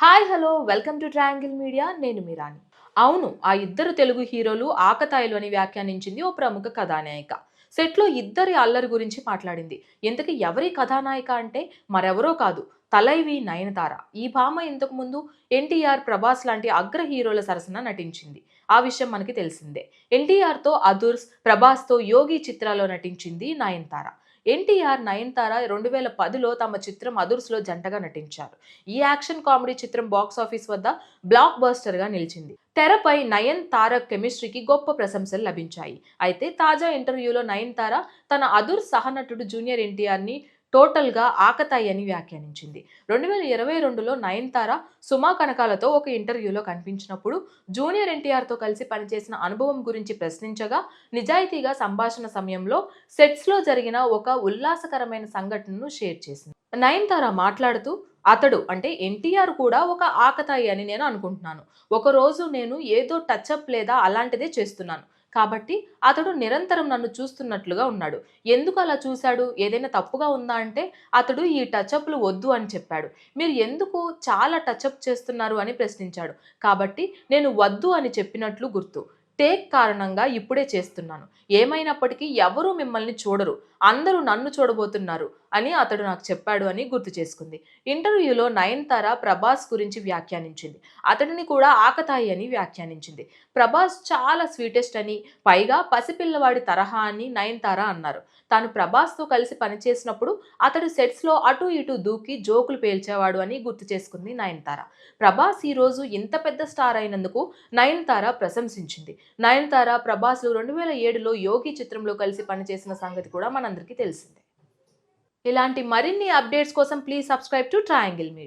Hi hello welcome to triangle media. నేను మీరాని అవును ఆ ఇద్దరు తెలుగు హీరోలు ఆకతాయిలు అని వ్యాఖ్యానించింది ఓ ప్రముఖ కథానాయిక. సెట్లో ఇద్దరి అల్లరి గురించి మాట్లాడింది. ఇంతకీ ఎవరి కథానాయిక అంటే? మరెవరో కాదు తలైవి నయనతార. ఈ భామ ఇంతకుముందు ఎన్టీఆర్ ప్రభాస్ లాంటి అగ్ర హీరోల సరసన నటించింది. ఆ విషయం మనకి తెలిసిందే. ఎన్టీఆర్తో అదుర్స్ ప్రభాస్తో యోగి చిత్రాల్లో నటించింది నయనతార. ఎన్టీఆర్ నయనతార రెండు వేల పదిలో తమ చిత్రం అదుర్స్లో జంటగా నటించారు. ఈ యాక్షన్ కామెడీ చిత్రం బాక్స్ ఆఫీస్ వద్ద బ్లాక్ బస్టర్గా నిలిచింది. తెరపై నయన్ తార కెమిస్ట్రీకి గొప్ప ప్రశంసలు లభించాయి. అయితే తాజా ఇంటర్వ్యూలో నయన్ తార తన అదుర్ సహనటుడు జూనియర్ ఎన్టీఆర్ని టోటల్గా ఆకతాయి అని వ్యాఖ్యానించింది. రెండు వేల ఇరవై రెండులో నయన్తార సుమా కనకాలతో ఒక ఇంటర్వ్యూలో కనిపించినప్పుడు జూనియర్ ఎన్టీఆర్తో కలిసి పనిచేసిన అనుభవం గురించి ప్రశ్నించగా నిజాయితీగా సంభాషణ సమయంలో సెట్స్లో జరిగిన ఒక ఉల్లాసకరమైన సంఘటనను షేర్ చేసింది. నయన్తార మాట్లాడుతూ అతడు అంటే ఎన్టీఆర్ కూడా ఒక ఆకతాయి అని నేను అనుకుంటున్నాను. ఒకరోజు నేను ఏదో టచ్అప్ లేదా అలాంటిదే చేస్తున్నాను. కాబట్టి అతడు నిరంతరం నన్ను చూస్తున్నట్లుగా ఉన్నాడు. ఎందుకు అలా చూశాడు? ఏదైనా తప్పుగా ఉందా అంటే అతడు ఈ టచ్అప్లు వద్దు అని చెప్పాడు. మీరు ఎందుకు చాలా టచ్అప్ చేస్తున్నారు అని ప్రశ్నించాడు. కాబట్టి నేను వద్దు అని చెప్పినట్లు గుర్తు. టేక్ కారణంగా ఇప్పుడే చేస్తున్నాను. ఏమైనప్పటికీ ఎవరూ మిమ్మల్ని చూడరు. అందరూ నన్ను చూడబోతున్నారు అని అతడు నాకు చెప్పాడు అని గుర్తు చేసుకుంది. ఇంటర్వ్యూలో నయన్తార ప్రభాస్ గురించి వ్యాఖ్యానించింది. అతడిని కూడా ఆకతాయి అని వ్యాఖ్యానించింది. ప్రభాస్ చాలా స్వీటెస్ట్ అని పైగా పసిపిల్లవాడి తరహా అని నయన్తార అన్నారు. తాను ప్రభాస్తో కలిసి పనిచేసినప్పుడు అతడు సెట్స్లో అటు ఇటు దూకి జోకులు పేల్చేవాడు అని గుర్తు చేసుకుంది నయనతార. ప్రభాస్ ఈరోజు ఇంత పెద్ద స్టార్ అయినందుకు నయనతార ప్రశంసించింది. నయనతార ప్రభాస్లు రెండు వేల ఏడులో యోగి చిత్రంలో కలిసి పనిచేసిన సంగతి కూడా మనందరికీ తెలిసిందే. ఇలాంటి మరిన్ని అప్డేట్స్ కోసం please subscribe to triangle media